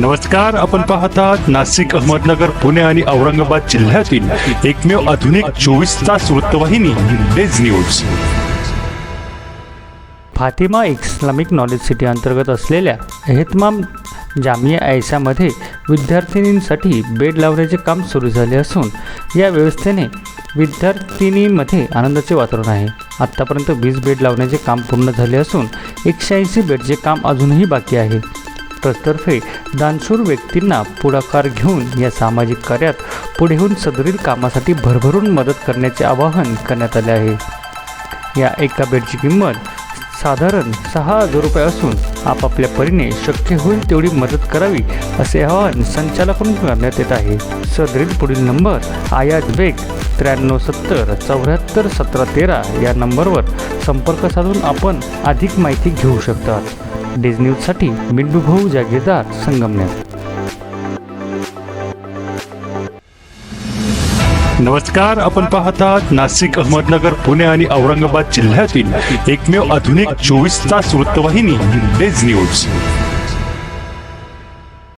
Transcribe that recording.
नमस्कार. आपण पाहतात नाशिक अहमदनगर पुणे आणि औरंगाबाद जिल्ह्यातील एकमेव आधुनिक चोवीस तास वृत्तवाहिनी days news Fatima Islamic knowledge city अंतर्गत असलेल्या एहतमाम जामिया ऐशामध्ये विद्यार्थिनींसाठी बेड लावण्याचे काम सुरू झाले असून या व्यवस्थेने विद्यार्थिनींमध्ये आनंदाचे वातावरण आहे. आत्तापर्यंत वीस बेड लावण्याचे काम पूर्ण झाले असून एकशे ऐंशी बेडचे काम अजूनही बाकी आहे. ट्रस्टतर्फे दानशूर व्यक्तींना पुढाकार घेऊन या सामाजिक कार्यात पुढे सदरील कामासाठी भरभरून मदत करण्याचे आवाहन करण्यात आले आहे. या एका बेडची किंमत साधारण सहा हजार रुपये असून आपापल्या परीने शक्य होईल तेवढी मदत करावी असे आवाहन संचालकांकडून करण्यात येत आहे. सदरील पुढील नंबर आयात बेग त्र्याण्णव सत्तर चौऱ्याहत्तर सतरा तेरा या नंबरवर संपर्क साधून आपण अधिक माहिती घेऊ शकतात डेज न्यूजसाठी मिंटू भाऊ जागीरदार संगमनेर. नमस्कार आपण पाहतात नाशिक अहमदनगर पुणे आणि औरंगाबाद जिल्ह्यातील एकमेव आधुनिक चोवीस तास वृत्तवाहिनी डेज न्यूज